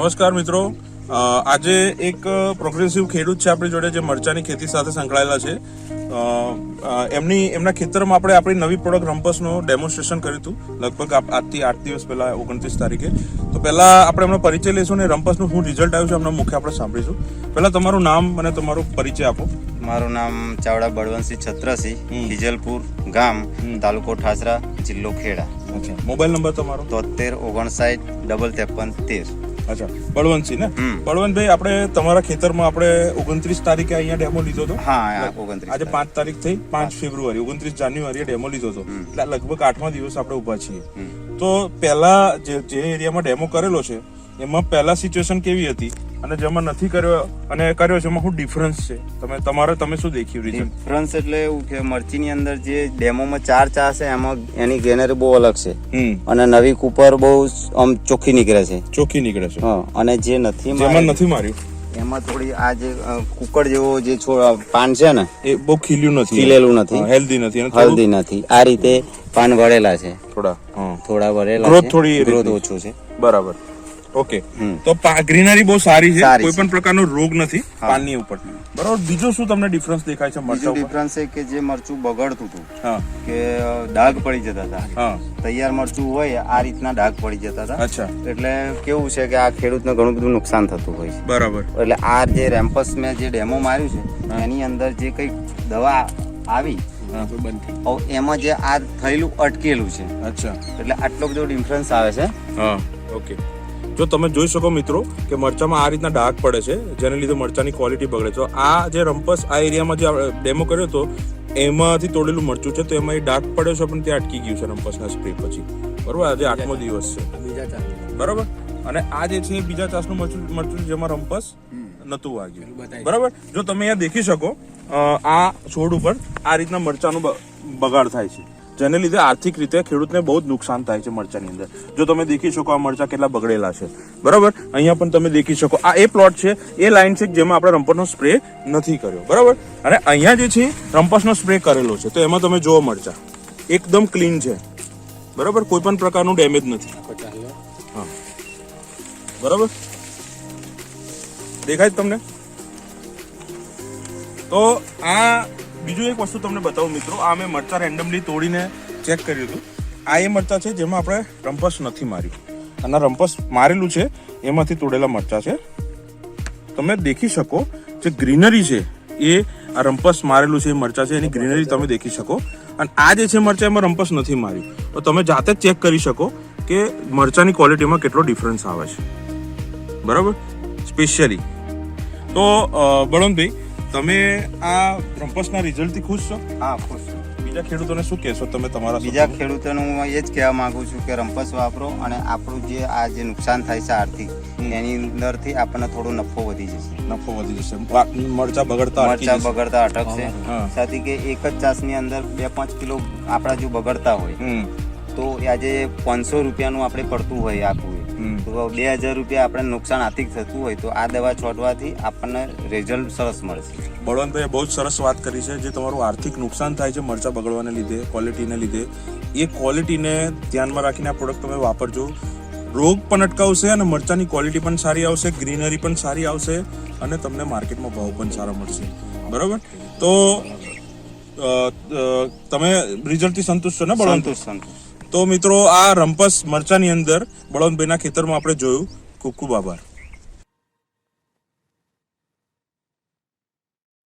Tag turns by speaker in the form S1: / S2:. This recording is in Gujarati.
S1: નમસ્કાર મિત્રો. આજે એક પ્રોગ્રેસિવ ખેડૂત છે આપણી જોડે જે મરચાની ખેતી સાથે સંકળાયેલા છે. એમની એમના ખેતરમાં આપણે આપણી નવી પ્રોડક્ટ રમ્પસનું ડેમોન્સ્ટ્રેશન કર્યું હતું લગભગ આજથી આઠ દિવસ પહેલા ઓગણત્રીસ તારીખે. તો પહેલા આપણે એમનો પરિચય લઈશું ને રમ્પસનું શું રિઝલ્ટ આવ્યું છે એમના મુખ્ય આપણે સાંભળીશું. પહેલા તમારું નામ અને તમારો પરિચય આપો.
S2: મારું નામ ચાવડા બળવંતસિંહ છત્રસિંહ
S1: હમ.
S2: ગામ. તાલુકો ઠાસરા જિલ્લો ખેડા.
S1: મોબાઈલ નંબર તમારો?
S2: તોતેર ઓગણસાઠ ડબલ ત્રેપન તેર.
S1: અચ્છા બળવંતસિંહ ને. બળવંતભાઈ આપણે તમારા ખેતરમાં આપણે ઓગણત્રીસ તારીખે અહીંયા ડેમો લીધો હતો?
S2: હા ઓગણત્રીસ
S1: આજે પાંચ તારીખ થઈ પાંચ ફેબ્રુઆરી ઓગણત્રીસ જાન્યુઆરીએ ડેમો લીધો હતો. એટલે લગભગ આઠમા દિવસ આપણે ઊભા છીએ. તો પહેલા જે જે એરિયામાં ડેમો કરેલો છે એમાં પહેલા સિચ્યુએશન કેવી હતી? અને જેમાં નથી કર્યો અને કર્યો છે એમાં શું ડિફરન્સ છે? તમે તમારે તમે શું દેખ્યું રીઝન
S2: ડિફરન્સ એટલે એવું કે મરચીની અંદર જે ડેમોમાં ચાર ચા છે એમાં એની ગ્રેનરી બહુ અલગ છે. અને નવી કુપર બહુ આમ ચોખ્ખી નીકળે છે.
S1: ચોખ્ખી નીકળે છે.
S2: હા અને જે નથી
S1: જેમાં નથી માર્યું?
S2: એમાં થોડી આ જે કુકર જેવો જે પાન છે ને
S1: એ બહુ ખીલ્યું નથી.
S2: ખીલેલું નથી.
S1: હેલ્ધી નથી.
S2: હેલ્ધી નથી. આ રીતે પાન વળેલા છે.
S1: થોડા હા.
S2: થોડા વળેલા ગ્રોથ
S1: થોડી
S2: ગ્રોથ ઓછો છે.
S1: બરાબર. ઓકે. તો ગ્રીનરી બહુ સારી છે. કોઈ પણ પ્રકારનો રોગ નથી. પાનની ઉપર. બરાબર? બીજો શું તમને ડિફરન્સ દેખાય છે મરચા
S2: ડિફરન્સ છે કે જે મરચું બગડતું હતું
S1: હા.
S2: કે ડાઘ પડી જતા હતા.
S1: હા.
S2: તૈયાર મરચું હોય આ રીતના ડાઘ પડી જતા હતા.
S1: અચ્છા.
S2: એટલે કેવું છે કે આ ખેડૂતને ઘણું બધું નુકસાન થતું હોય છે.
S1: બરાબર.
S2: એટલે આ જે રેમ્પસ મેં જે ડેમો માર્યું છે એની અંદર જે કઈ દવા આવી એમાં જે આ થયેલું અટકેલું છે.
S1: અચ્છા.
S2: એટલે આટલો બધો ડિફરન્સ આવે છે.
S1: હા. ઓકે જો તમે જોઈ શકો મિત્રો કે મરચામાં આ રીતના ડાઘ પડે છે જેને લીધે મરચાની ક્વોલિટી બગડે છે. આ જે રંપસ આ એરિયામાં જે ડેમો કર્યો હતો એમાંથી તોડેલું મરચું છે તો એમાં એ ડાઘ પડ્યો છે પણ ત્યાં અટકી ગયું છે રંપસના સ્પ્રે પછી. બરોબર? આજે આઠમો દિવસ છે. બરાબર? અને આ જે છે એ બીજા ચાસનું મરચું મરચું જેમાં રંપસ નતું વાગ્યું. બરાબર? જો તમે અહીંયા દેખી શકો આ છોડ ઉપર આ રીતના મરચાનું બગાડ થાય છે. જેને લીધે આર્થિક રીતે ખેડૂતને બહુ જ નુકસાન થાય છે મરચાની અંદર. જો તમે દેખી શકો આ મરચા કેટલા બગડેલા છે. બરાબર? અહીંયા પણ તમે દેખી શકો. આ એ પ્લોટ છે, એ લાઈન છે જેમાં આપણે રંપસનો સ્પ્રે નથી કર્યો. બરાબર? અને અહીંયા જે છે રંપસનો સ્પ્રે કરેલો છે. તો એમાં તમે જોવો મરચા. એકદમ ક્લીન છે. બરાબર? કોઈ પણ પ્રકારનું ડેમેજ નથી. હા. બરાબર? દેખાય તમને? તો આ બીજું એક વસ્તુ તમને બતાવું મિત્રો, આ મેં મરચા રેન્ડમલી તોડીને ચેક કર્યું હતું. આ એ મરચા છે જેમાં આપણે રંપસ નથી માર્યું અને રંપસ મારેલું છે, એમાંથી તોડેલા મરચા છે. તમે દેખી શકો જે ગ્રીનરી છે, એ આ રંપસ મારેલું છે, એ મરચા છે, એની ગ્રીનરી તમે દેખી શકો. અને આ જે છે મરચા, એમાં રંપસ નથી માર્યું તો તમે જાતે જ ચેક કરી શકો કે મરચાની ક્વોલિટીમાં કેટલો ડિફરન્સ આવે છે. બરાબર? સ્પેશિયલી તો બળવંતભાઈ તમે આ રંપસના રિઝલ્ટથી ખુશ છો?
S2: હા ખુશ છું.
S1: બીજા ખેડૂતોને શું કહેશો તમે તમારા
S2: બીજા ખેડૂતોને હું એ જ કહેવા માંગુ છું કે રંપસ વાપરો અને આપણું જે આ જે નુકસાન થાય છે આર્થિક એની અંદરથી આપણને થોડો નફો વધી જશે.
S1: નફો વધી જશે. મરચા બગડતા
S2: મરચા બગડતા અટકશે. સાથે કે એક જ ચાસની અંદર બે પાંચ કિલો આપણા જો બગડતા હોય. તો આજે પાંચસો રૂપિયાનું આપણે પડતું હોય આખું. તો બે હજાર રૂપિયા આપણે નુકસાન આર્થિક થતું હોય તો આ દવા છોડવાથી આપણને રિઝલ્ટ સરસ મળશે.
S1: બળવંતભાઈએ બહુ જ સરસ વાત કરી છે. જે તમારું આર્થિક નુકસાન થાય છે મરચા બગડવાને લીધે ક્વોલિટીને લીધે એ ક્વોલિટીને ધ્યાનમાં રાખીને આ પ્રોડક્ટ તમે વાપરજો. રોગ પણ અટકાવશે અને મરચાની ક્વોલિટી પણ સારી આવશે ગ્રીનરી પણ સારી આવશે અને તમને માર્કેટમાં ભાવ પણ સારા મળશે. બરાબર? તો તમે રિઝલ્ટથી સંતુષ્ટ છો ને બળવંત?
S2: સંતુષ્ટ સંતોષ
S1: તો મિત્રો આ રંપસ મરચાની અંદર બળવંતભાઈના ખેતરમાં આપણે જોયું. ખૂબ ખૂબ આભાર.